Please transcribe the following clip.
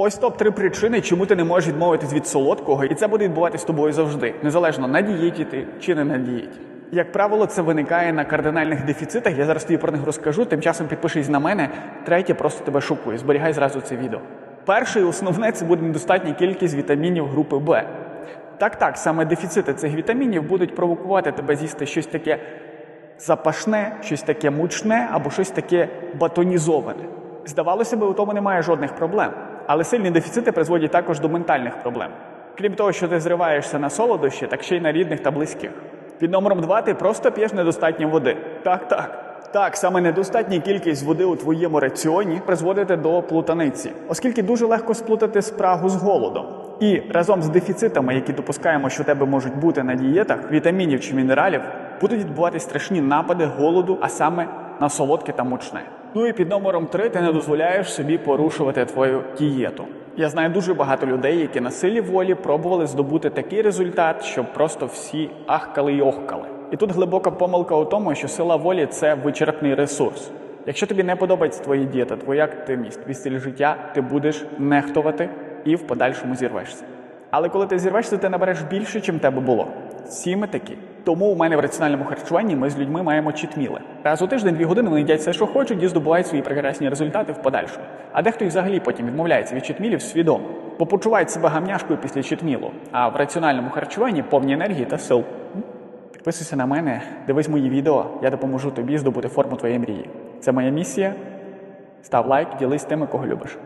Ось топ-3 причини, чому ти не можеш відмовитись від солодкого, і це буде відбуватись з тобою завжди, незалежно на дієті ти чи не на дієті. Як правило, це виникає на кардинальних дефіцитах. Я зараз тобі про них розкажу. Тим часом підпишись на мене. Третє просто тебе шокує. Зберігай зразу це відео. Перше і основне це буде недостатня кількість вітамінів групи Б. Так, так, саме дефіцити цих вітамінів будуть провокувати тебе з'їсти щось таке запашне, щось таке мучне або щось таке батонізоване. Здавалося би, у тому немає жодних проблем. Але сильні дефіцити призводять також до ментальних проблем. Крім того, що ти зриваєшся на солодощі, так ще й на рідних та близьких. Під номером 2 ти просто п'єш недостатньо води. Так, так. Так, саме недостатня кількість води у твоєму раціоні призводить до плутаниці, оскільки дуже легко сплутати спрагу з голодом. І разом з дефіцитами, які допускаємо, що у тебе можуть бути на дієтах, вітамінів чи мінералів, будуть відбуватися страшні напади голоду, а саме на солодке та мучне. Ну і під номером 3 ти не дозволяєш собі порушувати твою дієту. Я знаю дуже багато людей, які на силі волі пробували здобути такий результат, щоб просто всі ахкали й охкали. І тут глибока помилка у тому, що сила волі це вичерпний ресурс. Якщо тобі не подобається твоя дієта, твоя активність, твій стиль життя, ти будеш нехтувати і в подальшому зірвешся. Але коли ти зірвешся, ти набереш більше, чим тебе було. Всі ми такі. Тому у мене в раціональному харчуванні ми з людьми маємо читміли. Раз у тиждень дві години вони їдять все, що хочуть, і здобувають свої прекрасні результати в подальшому. А дехто і взагалі потім відмовляється від читмілів свідомо, бо почувають себе гамняшкою після читмілу. А в раціональному харчуванні повні енергії та сил. Підписуйся на мене, дивись мої відео, я допоможу тобі здобути форму твоєї мрії. Це моя місія. Став лайк, ділись тими, кого любиш.